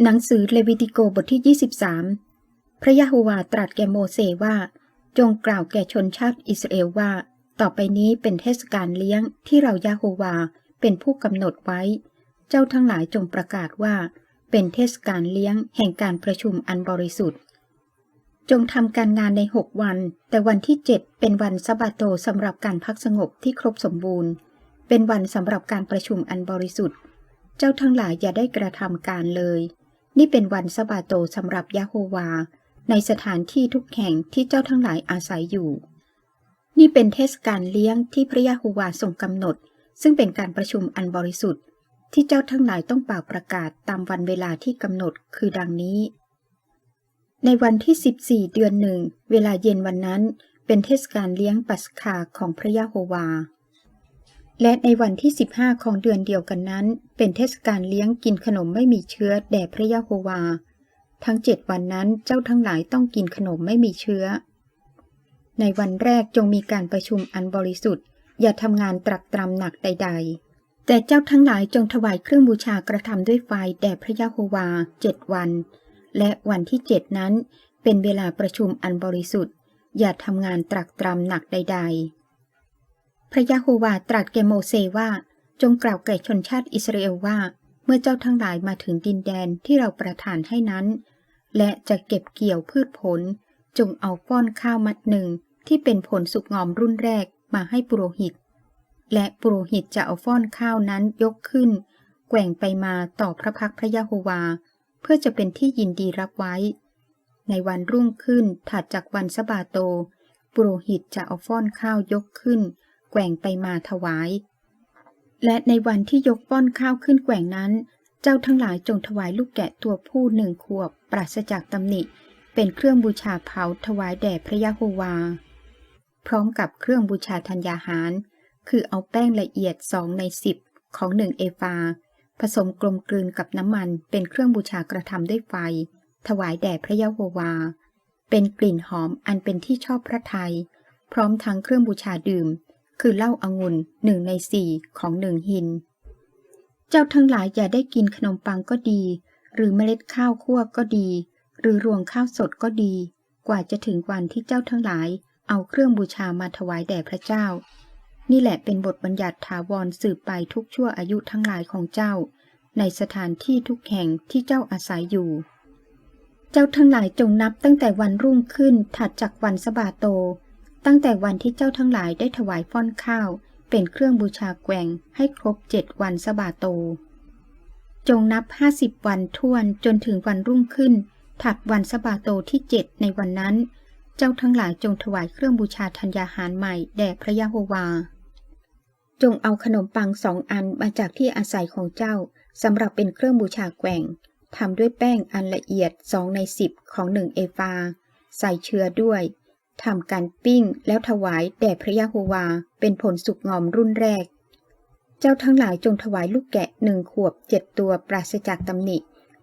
หนังสือเลวิติโกบทที่ 23 พระยะโฮวาตรัสแก่โมเสว่า จงกล่าวแก่ชนชาติอิสราเอลว่า ต่อไปนี้เป็นเทศกาลเลี้ยงที่เรายะโฮวาเป็นผู้กำหนดไว้ เจ้าทั้งหลายจงประกาศว่า เป็นเทศกาลเลี้ยงแห่งการประชุมอันบริสุทธิ์ จงทำการงานในหกวัน แต่วันที่เจ็ดเป็นวันสะบาโตสำหรับการพักสงบที่ครบสมบูรณ์ เป็นวันสำหรับการประชุมอันบริสุทธิ์ เจ้าทั้งหลายอย่าได้กระทำการเลย นี่เป็นวันสบาโตสำหรับยะโฮวา ในสถานที่ทุกแห่งที่เจ้าทั้งหลายอาศัยอยู่ นี่เป็นเทศกาลเลี้ยงที่พระยะโฮวาทรงกำหนด ซึ่งเป็นการประชุมอันบริสุทธิ์ ที่เจ้าทั้งหลายต้องเป่าประกาศตามวันเวลาที่กำหนดคือดังนี้ ในวันที่ 14 เดือนหนึ่ง เวลาเย็นวันนั้น เป็นเทศกาลเลี้ยงปัสคาของพระยะโฮวา และในวันที่ 15 ของเดือนเดียวกันนั้น เป็นเทศกาลเลี้ยงกินขนมไม่มีเชื้อแด่พระยะโฮวา ทั้งเจ็ดวันนั้นเจ้าทั้งหลายต้องกินขนมไม่มีเชื้อ ในวันแรกจงมีการประชุมอันบริสุทธิ์ อย่าทำงานตรักตรำหนักใด ๆ แต่เจ้าทั้งหลายจงถวายเครื่องบูชากระทำด้วยไฟแด่พระยะโฮวาเจ็ดวัน และวันที่เจ็ดนั้น เป็นเวลาประชุมอันบริสุทธิ์ อย่าทำงานตรักตรำหนักใด ๆ พระยะโฮวาตรัสแก่โมเสว่า จงกล่าวแก่ชนชาติอิสราเอลว่า เมื่อเจ้าทั้งหลายมาถึงดินแดนที่เราประทานให้นั้น และจะเก็บเกี่ยวพืชผล จงเอาฟ้อนข้าวมัดหนึ่งที่เป็นผลสุกงอมรุ่นแรกมาให้ปุโรหิต และปุโรหิตจะเอาฟ้อนข้าวนั้นยกขึ้น แกว่งไปมาต่อพระพักพระยะโฮวา เพื่อจะเป็นที่ยินดีรับไว้ ในวันรุ่งขึ้นถัดจากวันสะบาโต ปุโรหิตจะเอาฟ้อนข้าวยกขึ้น แกว่งไปมาถวาย และในวันที่ยกป้อนข้าวขึ้นแกว่งนั้น เจ้าทั้งหลายจงถวายลูกแกะตัวผู้หนึ่งขวบ ปราศจากตำหนิ เป็นเครื่องบูชาเผาถวายแด่พระยะโฮวา พร้อมกับเครื่องบูชาธัญญาหาร คือเอาแป้งละเอียดสองในสิบของหนึ่งเอฟา ผสมกลมกลืนกับน้ำมันเป็นเครื่องบูชากระทำด้วยไฟ ถวายแด่พระยะโฮวา เป็นกลิ่นหอมอันเป็นที่ชอบพระทยัยพร้อมทั้งเครื่องบูชาดื่ม คือเหล้าอางุ่นหนึ่งในสี่ของหนึ่งหิน เจ้าทั้งหลายอย่าได้กินขนมปังก็ดี หรือเมล็ดข้าวคั่วก็ดี หรือรวงข้าวสดก็ดี กว่าจะถึงวันที่เจ้าทั้งหลาย เอาเครื่องบูชามาถวายแด่พระเจ้า นี่แหละเป็นบทบัญญัติถาวรสืบไปทุกชั่วอายุทั้งหลายของเจ้า ในสถานที่ทุกแห่งที่เจ้าอาศัยอยู่ เจ้าทั้งหลายจงนับตั้งแต่วันรุ่งขึ้นถัดจากวันสบาโต ตั้งแต่วันที่เจ้าทั้งหลายได้ถวายฟ้อนข้าว เป็นเครื่องบูชาแกว่งให้ครบเจ็ดวันสบาโต จงนับห้าสิบวันท่วนจนถึงวันรุ่งขึ้น ถัดวันสบาโตที่เจ็ดในวันนั้น เจ้าทั้งหลายจงถวายเครื่องบูชาธัญญาหารใหม่แด่พระยะโฮวา จงเอาขนมปังสองอันมาจากที่อาศัยของเจ้าสำหรับเป็นเครื่องบูชาแกว่งทำด้วยแป้งอันละเอียดสองในสิบของหนึ่งเอฟา ใส่เชื้อด้วย ทำการปิ้งแล้วถวายแด่พระยะโฮวาเป็นผลสุกงอมรุ่นแรก เจ้าทั้งหลายจงถวายลูกแกะหนึ่งขวบเจ็ดตัวปราศจากตำหนิ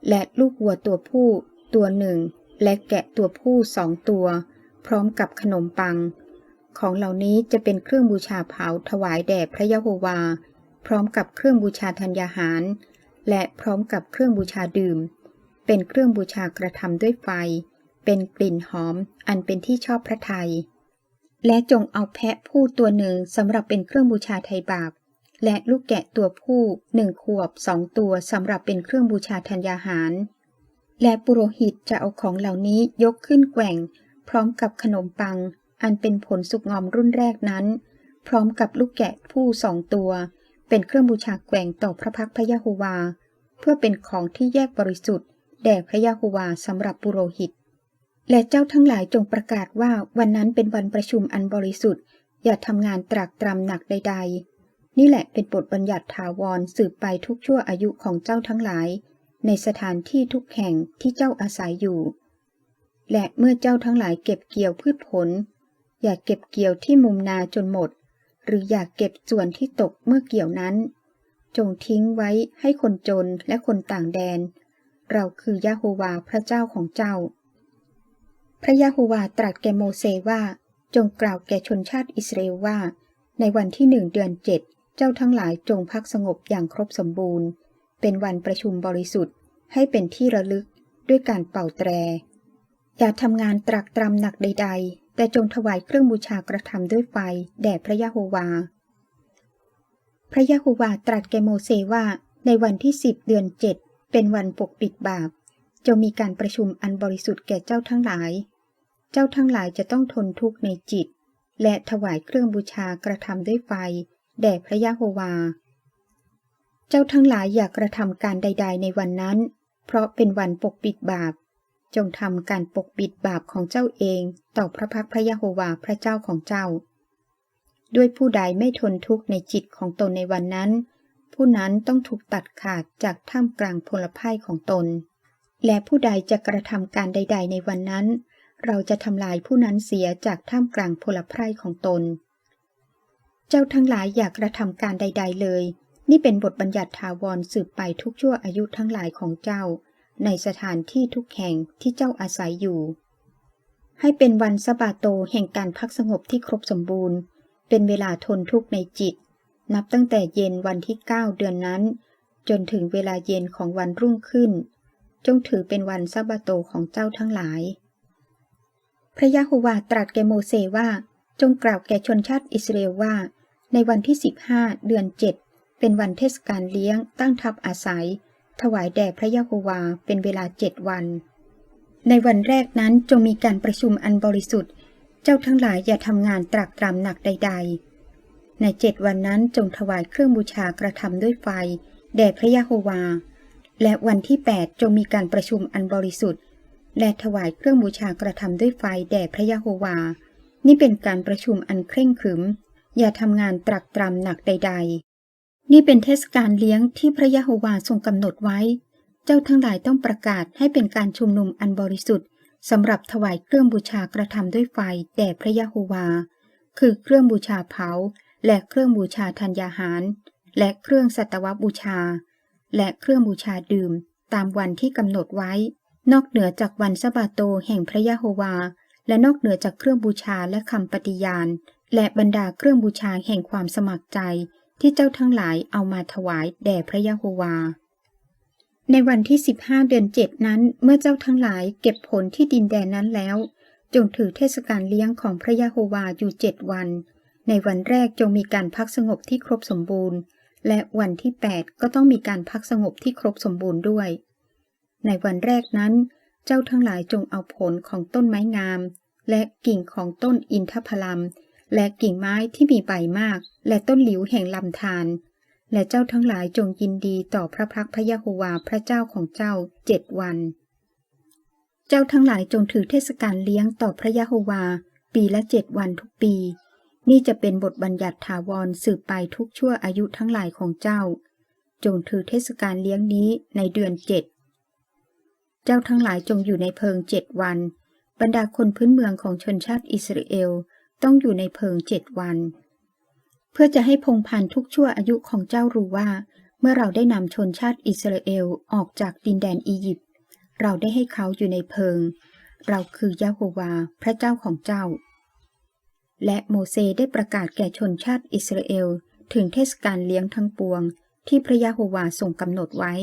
และลูกวัวตัวผู้ตัวหนึ่ง และแกะตัวผู้สองตัว พร้อมกับขนมปัง ของเหล่านี้จะเป็นเครื่องบูชาเผาถวายแด่พระยะโฮวา พร้อมกับเครื่องบูชาธัญญาหาร และพร้อมกับเครื่องบูชาดื่ม เป็นเครื่องบูชากระทำด้วยไฟ เป็นกลิ่นหอมอันเป็นที่ชอบพระทยัย และจงเอาแพะผู้ตัวหนึ่งสำหรับเป็นเครื่องบูชาไทยบาป และลูกแกะตัวผู้หนึ่งขวบสองตัวสำหรับเป็นเครื่องบูชาธัญญาหาร และปุโรหิตจะเอาของเหล่านี้ยกขึ้นแกว่ง พร้อมกับขนมปัง อันเป็นผลสุกงอมรุ่นแรกนั้น พร้อมกับลูกแกะผู้สองตัว เป็นเครื่องบูชาแกว่งต่อพระพักพระยะโฮวา เพื่อเป็นของที่แยกบริสุทธิ์แด่พระยะโฮวาสำหรับปุโรหิต และเจ้าทั้งหลายจงประกาศว่าวันนั้นเป็นวันประชุมอันบริสุทธิ์ อย่าทำงานตรากตรำหนักใด ๆ นี่แหละเป็นบทบัญญัติถาวรสืบไปทุกชั่วอายุของเจ้าทั้งหลาย ในสถานที่ทุกแห่งที่เจ้าอาศัยอยู่ และเมื่อเจ้าทั้งหลายเก็บเกี่ยวพืชผล อย่าเก็บเกี่ยวที่มุมนาจนหมด หรืออย่าเก็บส่วนที่ตกเมื่อเกี่ยวนั้น จงทิ้งไว้ให้คนจนและคนต่างแดน เราคือยะโฮวาพระเจ้าของเจ้า พระยะโฮวาตรัสแก่โมเสว่าจงกล่าวแก่ชนชาติอิสราเอลว่า ในวันที่หนึ่งเดือนเจ็ดเจ้าทั้งหลายจงพักสงบอย่างครบสมบูรณ์ เป็นวันประชุมบริสุทธิ์ ให้เป็นที่ระลึกด้วยการเป่าแตร อย่าทำงานตรักตรำหนักใด ๆ แต่จงถวายเครื่องบูชากระทำด้วยไฟแด่พระยะโฮวา พระยะโฮวาตรัสแก่โมเสว่าในวันที่สิบเดือนเจ็ดเป็นวันปกปิดบาป จะมีการประชุมอันบริสุทธิ์แก่เจ้าทั้งหลาย เจ้าทั้งหลายจะต้องทนทุกข์ในจิต และถวายเครื่องบูชากระทำด้วยไฟ แด่พระยะโฮวา เจ้าทั้งหลายอย่ากระทำการใด ๆ ในวันนั้น เพราะเป็นวันปกปิดบาป จงทำการปกปิดบาปของเจ้าเองต่อพระพักพระยะโฮวาพระเจ้าของเจ้า ด้วยผู้ใดไม่ทนทุกข์ในจิตของตนในวันนั้น ผู้นั้นต้องถูกตัดขาดจากท่ามกลางพลภัยของตน และผู้ใดจะกระทำการใด ๆ ในวันนั้น เราจะทำลายผู้นั้นเสียจากท่ามกลางพลภัยของตน เจ้าทั้งหลายอยากกระทำการใด ๆ เลย นี่เป็นบทบัญญัติถาวรสืบไปทุกชั่วอายุทั้งหลายของเจ้า ในสถานที่ทุกแห่งที่เจ้าอาศัยอยู่ ให้เป็นวันสบาโตแห่งการพักสงบที่ครบสมบูรณ์ เป็นเวลาทนทุกข์ในจิต นับตั้งแต่เย็นวันที่ 9 เดือนนั้น จนถึงเวลาเย็นของวันรุ่งขึ้น จงถือเป็นวันสะบาโตของเจ้าทั้งหลาย พระยะโฮวาตรัสแก่โมเสว่า จงกล่าวแก่ชนชาติอิสราเอลว่า ในวันที่ 15 เดือน 7 เป็นวันเทศกาลเลี้ยงตั้งทัพอาศัย ถวายแด่พระยะโฮวาเป็นเวลาเจ็ดวัน ในวันแรกนั้นจงมีการประชุมอันบริสุทธิ์ เจ้าทั้งหลายอย่าทำงานตรากตรำหนักใด ๆ ในเจ็ดวันนั้นจงถวายเครื่องบูชากระทำด้วยไฟ แด่พระยะโฮวา และวันที่ 8 จงมีการประชุมอันบริสุทธิ์ และถวายเครื่องบูชากระทำด้วยไฟแด่พระยะโฮวา นี่เป็นการประชุมอันเคร่งขรึม อย่าทำงานตรักตรำหนักใด ๆ นี่เป็นเทศกาลเลี้ยงที่พระยะโฮวาทรงกำหนดไว้ เจ้าทั้งหลายต้องประกาศให้เป็นการชุมนุมอันบริสุทธิ์สำหรับถวายเครื่องบูชากระทำด้วยไฟแด่พระยะโฮวา คือเครื่องบูชาเผา และเครื่องบูชาธัญญาหาร และเครื่องสัตวบูชา และเครื่องบูชาดื่ม ตามวันที่กำหนดไว้ นอกเหนือจากวันสะบาโตแห่งพระยะโฮวา และนอกเหนือจากเครื่องบูชาและคำปฏิญาณ และบรรดาเครื่องบูชาแห่งความสมัครใจ ที่เจ้าทั้งหลายเอามาถวายแด่พระยะโฮวา ในวันที่ 15 เดือนเจ็ดนั้น เมื่อเจ้าทั้งหลายเก็บผลที่ดินแดนนั้นแล้ว จงถือเทศกาลเลี้ยงของพระยะโฮวาอยู่เจ็ดวัน ในวันแรกจงมีการพักสงบที่ครบสมบูรณ์ และวันที่ 8 ก็ต้องมีการพักสงบที่ครบสมบูรณ์ด้วย ในวันแรกนั้น เจ้าทั้งหลายจงเอาผลของต้นไม้งาม และกิ่งของต้นอินทผลัม และกิ่งไม้ที่มีใบมาก และต้นหลิวแห่งลำธารและเจ้าทั้งหลายจงยินดีต่อพระพักพระยะโฮวาพระเจ้าของเจ้าเจ็ดวัน เจ้าทั้งหลายจงถือเทศกาลเลี้ยงต่อพระยะโฮวา ปีละเจ็ดวันทุกปี นี่จะเป็นบทบัญญัติถาวรสืบไปทุกชั่วอายุทั้งหลายของเจ้า จงถือเทศกาลเลี้ยงนี้ในเดือนเจ็ดเจ้าทั้งหลายจงอยู่ในเพิงเจ็ดวัน บรรดาคนพื้นเมืองของชนชาติอิสราเอลต้องอยู่ในเพิงเจ็ดวัน เพื่อจะให้พงพันทุกชั่วอายุของเจ้ารู้ว่า เมื่อเราได้นำชนชาติอิสราเอลออกจากดินแดนอียิปต์เราได้ให้เขาอยู่ในเพิง เราคือยะโฮวาพระเจ้าของเจ้า และโมเสได้ประกาศแก่ชนชาติอิสราเอล ถึงเทศกาลเลี้ยงทั้งปวง ที่พระยะโฮวาทรงกำหนดไว้